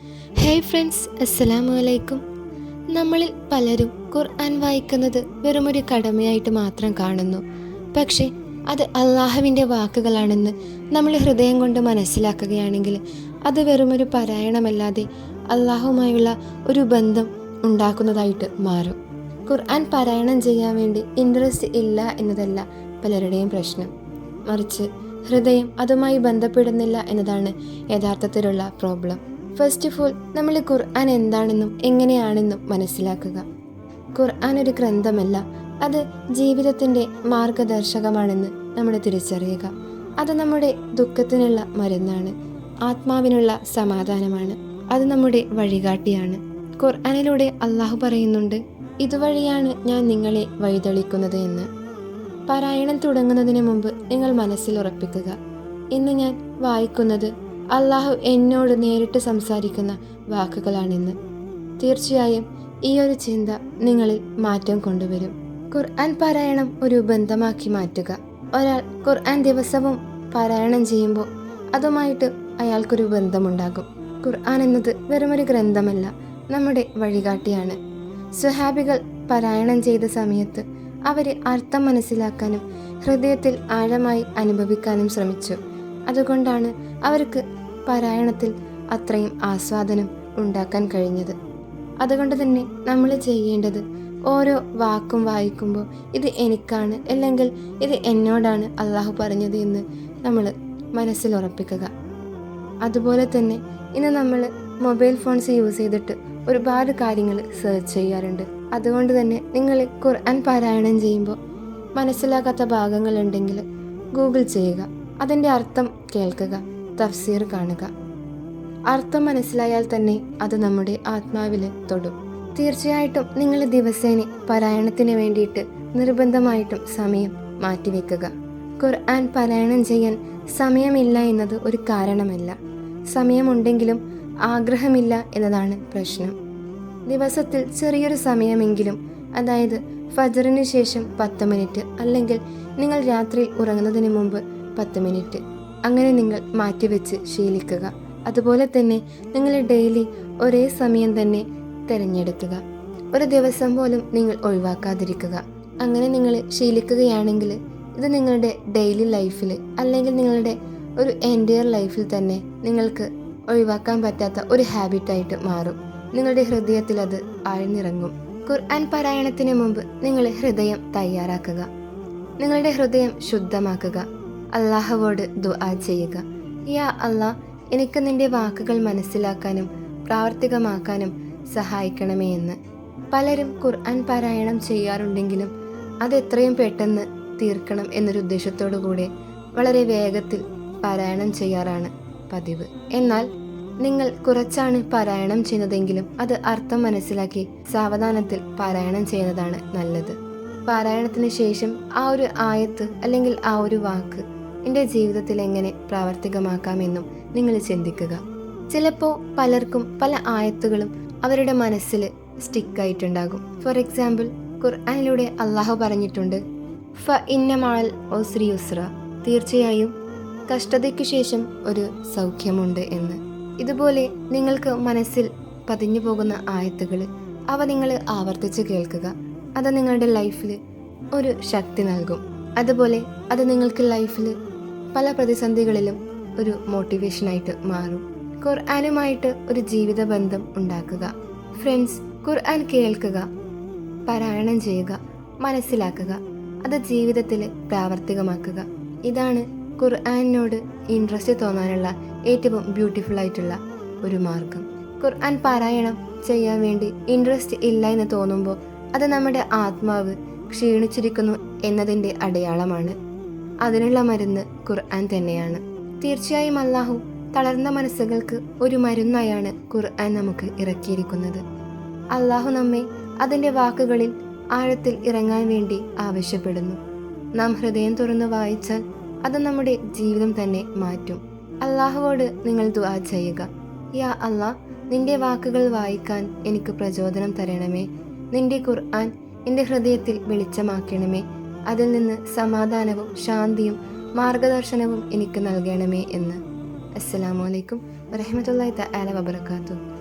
Hey friends അസ്സലാമു അലൈക്കും നമ്മളിൽ പലരും ഖുർആൻ വായിക്കുന്നത് വെറുമൊരു കടമയായിട്ട് മാത്രം കാണുന്നു. പക്ഷേ അത് അള്ളാഹുവിന്റെ വാക്കുകളാണെന്ന് നമ്മൾ ഹൃദയം കൊണ്ട് മനസ്സിലാക്കുകയാണെങ്കിൽ അത് വെറുമൊരു പാരായണമല്ലാതെ അള്ളാഹുമായുള്ള ഒരു ബന്ധം ഉണ്ടാക്കുന്നതായിട്ട് മാറും. ഖുർആൻ പാരായണം ചെയ്യാൻ വേണ്ടി ഇൻട്രസ്റ്റ് ഇല്ല എന്നതല്ല പലരുടെയും പ്രശ്നം. മറിച്ച് ഹൃദയം അതുമായി ബന്ധപ്പെടുന്നില്ല എന്നതാണ് യഥാർത്ഥത്തിലുള്ള പ്രോബ്ലം ഫസ്റ്റ് ഓഫ് ഓൾ നമ്മൾ ഖുർആൻ എന്താണെന്നും എങ്ങനെയാണെന്നും മനസ്സിലാക്കുക. ഖുർആൻ ഒരു ഗ്രന്ഥമല്ല അത് ജീവിതത്തിന്റെ മാർഗദർശകമാണെന്ന് നമ്മൾ തിരിച്ചറിയുക. അത് നമ്മുടെ ദുഃഖത്തിനുള്ള മരുന്നാണ് ആത്മാവിനുള്ള സമാധാനമാണ് അത് നമ്മുടെ വഴികാട്ടിയാണ്. ഖുർആനിലൂടെ അള്ളാഹു പറയുന്നുണ്ട് ഇതുവഴിയാണ് ഞാൻ നിങ്ങളെ വഴിതെളിക്കുന്നത് എന്ന്. പാരായണം തുടങ്ങുന്നതിന് മുമ്പ് നിങ്ങൾ മനസ്സിൽ ഉറപ്പിക്കുക. ഇന്ന് ഞാൻ വായിക്കുന്നത് അള്ളാഹു എന്നോട് നേരിട്ട് സംസാരിക്കുന്ന വാക്കുകളാണിന്ന്. തീർച്ചയായും ഈ ഒരു ചിന്ത നിങ്ങളിൽ മാറ്റം കൊണ്ടുവരും. ഖുർആൻ പാരായണം ഒരു ബന്ധമാക്കി മാറ്റുക. ഒരാൾ ഖുർആൻ ദിവസവും പാരായണം ചെയ്യുമ്പോൾ അതുമായിട്ട് അയാൾക്കൊരു ബന്ധമുണ്ടാകും. ഖുർആൻ എന്നത് വെറുമൊരു ഗ്രന്ഥമല്ല നമ്മുടെ വഴികാട്ടിയാണ്. സുഹാബികൾ പാരായണം ചെയ്ത സമയത്ത് അവരെ അർത്ഥം മനസ്സിലാക്കാനും ഹൃദയത്തിൽ ആഴമായി അനുഭവിക്കാനും ശ്രമിച്ചു. അതുകൊണ്ടാണ് അവർക്ക് പാരായണത്തിൽ അത്രയും ആസ്വാദനം ഉണ്ടാക്കാൻ കഴിഞ്ഞത്. അതുകൊണ്ട് തന്നെ നമ്മൾ ചെയ്യേണ്ടത് ഓരോ വാക്കും വായിക്കുമ്പോൾ ഇത് എനിക്കാണ് അല്ലെങ്കിൽ ഇത് എന്നോടാണ് അള്ളാഹു പറഞ്ഞത് എന്ന് നമ്മൾ മനസ്സിൽ ഉറപ്പിക്കുക. അതുപോലെ തന്നെ ഇന്ന് നമ്മൾ മൊബൈൽ ഫോൺസ് യൂസ് ചെയ്തിട്ട് ഒരുപാട് കാര്യങ്ങൾ സെർച്ച് ചെയ്യാറുണ്ട്. അതുകൊണ്ട് തന്നെ നിങ്ങൾ ഖുർആൻ പാരായണം ചെയ്യുമ്പോൾ മനസ്സിലാകാത്ത ഭാഗങ്ങളുണ്ടെങ്കിൽ ഗൂഗിൾ ചെയ്യുക. അതിന്റെ അർത്ഥം കേൾക്കുക. തഫ്സീർ കാണുക. അർത്ഥം മനസ്സിലായാൽ തന്നെ അത് നമ്മുടെ ആത്മാവിൽ തൊടും. തീർച്ചയായിട്ടും നിങ്ങൾ ദിവസേന പാരായണത്തിന് വേണ്ടിയിട്ട് നിർബന്ധമായിട്ടും സമയം മാറ്റിവെക്കുക. ഖുർആൻ പാരായണം ചെയ്യാൻ സമയമില്ല എന്നത് ഒരു കാരണമല്ല. സമയമുണ്ടെങ്കിലും ആഗ്രഹമില്ല എന്നതാണ് പ്രശ്നം. ദിവസത്തിൽ ചെറിയൊരു സമയമെങ്കിലും അതായത് ഫജറിന് ശേഷം പത്ത് മിനിറ്റ് അല്ലെങ്കിൽ നിങ്ങൾ രാത്രി ഉറങ്ങുന്നതിന് മുമ്പ് പത്ത് മിനിറ്റ് അങ്ങനെ നിങ്ങൾ മാറ്റിവെച്ച് ശീലിക്കുക. അതുപോലെ തന്നെ നിങ്ങൾ ഡെയിലി ഒരേ സമയം തന്നെ തിരഞ്ഞെടുക്കുക. ഒരു ദിവസം പോലും നിങ്ങൾ ഒഴിവാക്കാതിരിക്കുക. അങ്ങനെ നിങ്ങൾ ശീലിക്കുകയാണെങ്കിൽ ഇത് നിങ്ങളുടെ ഡെയിലി ലൈഫിൽ അല്ലെങ്കിൽ നിങ്ങളുടെ ഒരു എന്റയർ ലൈഫിൽ തന്നെ നിങ്ങൾക്ക് ഒഴിവാക്കാൻ പറ്റാത്ത ഒരു ഹാബിറ്റായിട്ട് മാറും. നിങ്ങളുടെ ഹൃദയത്തിൽ അത് ആഴ്ന്നിറങ്ങും. ഖുർആൻ പാരായണത്തിന് മുമ്പ് നിങ്ങൾ ഹൃദയം തയ്യാറാക്കുക. നിങ്ങളുടെ ഹൃദയം ശുദ്ധമാക്കുക. അള്ളാഹുവോട് ദുആ ചെയ്യുക. യാ അള്ളാഹ് എനിക്ക് നിന്റെ വാക്കുകൾ മനസ്സിലാക്കാനും പ്രാവർത്തികമാക്കാനും സഹായിക്കണമേ എന്ന്. പലരും ഖുർആൻ പാരായണം ചെയ്യാറുണ്ടെങ്കിലും അത് എത്രയും പെട്ടെന്ന് തീർക്കണം എന്നൊരു ഉദ്ദേശത്തോടു കൂടെ വളരെ വേഗത്തിൽ പാരായണം ചെയ്യാറാണ് പതിവ്. എന്നാൽ നിങ്ങൾ കുറച്ചാണ് പാരായണം ചെയ്യുന്നതെങ്കിലും അത് അർത്ഥം മനസ്സിലാക്കി സാവധാനത്തിൽ പാരായണം ചെയ്യുന്നതാണ് നല്ലത്. പാരായണത്തിന് ശേഷം ആ ഒരു ആയത്ത് അല്ലെങ്കിൽ ആ ഒരു വാക്ക് എന്റെ ജീവിതത്തിൽ എങ്ങനെ പ്രാവർത്തികമാക്കാമെന്നും നിങ്ങൾ ചിന്തിക്കുക. ചിലപ്പോൾ പലർക്കും പല ആയത്തുകളും അവരുടെ മനസ്സിൽ സ്റ്റിക്കായിട്ടുണ്ടാകും. ഫോർ എക്സാമ്പിൾ ഖുർആാനിലൂടെ അള്ളാഹു പറഞ്ഞിട്ടുണ്ട് ഫ ഇന്നമാൾ ഒസ്രി ഉസ്ര. തീർച്ചയായും കഷ്ടതയ്ക്ക് ശേഷം ഒരു സൗഖ്യമുണ്ട് എന്ന്. ഇതുപോലെ നിങ്ങൾക്ക് മനസ്സിൽ പതിഞ്ഞു പോകുന്ന ആയത്തുകൾ അവ നിങ്ങൾ ആവർത്തിച്ച് കേൾക്കുക. അത് നിങ്ങളുടെ ലൈഫിൽ ഒരു ശക്തി നൽകും. അതുപോലെ അത് നിങ്ങൾക്ക് ലൈഫിൽ പല പ്രതിസന്ധികളിലും ഒരു മോട്ടിവേഷനായിട്ട് മാറും. ഖുർആാനുമായിട്ട് ഒരു ജീവിത ബന്ധം ഉണ്ടാക്കുക. ഫ്രണ്ട്സ് ഖുർആൻ കേൾക്കുക പാരായണം ചെയ്യുക മനസ്സിലാക്കുക അത് ജീവിതത്തിൽ പ്രാവർത്തികമാക്കുക. ഇതാണ് ഖുർആാനിനോട് ഇൻട്രസ്റ്റ് തോന്നാനുള്ള ഏറ്റവും ബ്യൂട്ടിഫുൾ ആയിട്ടുള്ള ഒരു മാർഗം. ഖുർആൻ പാരായണം ചെയ്യാൻ വേണ്ടി ഇൻട്രസ്റ്റ് ഇല്ല എന്ന് തോന്നുമ്പോൾ അത് നമ്മുടെ ആത്മാവ് ക്ഷീണിച്ചിരിക്കുന്നു എന്നതിന്റെ അടയാളമാണ്. അതിനുള്ള മരുന്ന് ഖുർആൻ തന്നെയാണ്. തീർച്ചയായും അള്ളാഹു തളർന്ന മനസ്സുകൾക്ക് ഒരു മരുന്നായാണ് ഖുർആൻ നമുക്ക് ഇറക്കിയിരിക്കുന്നത്. അള്ളാഹു നമ്മെ അതിന്റെ വാക്കുകളിൽ ആഴത്തിൽ ഇറങ്ങാൻ വേണ്ടി ആവശ്യപ്പെടുന്നു. നാം ഹൃദയം തുറന്ന് വായിച്ചാൽ അത് നമ്മുടെ ജീവിതം തന്നെ മാറ്റും. അള്ളാഹുവോട് നിങ്ങൾ ദുആ ചെയ്യുക. യാ അള്ളാഹ് നിന്റെ വാക്കുകൾ വായിക്കാൻ എനിക്ക് പ്രചോദനം തരണമേ. നിന്റെ ഖുർആൻ എന്റെ ഹൃദയത്തിൽ വെളിച്ചമാക്കണമേ. അതിൽ നിന്ന് സമാധാനവും ശാന്തിയും മാർഗദർശനവും എനിക്ക് നൽകണമേ എന്ന്. അസ്സലാമു അലൈക്കും ആല വബറകാതുഹു.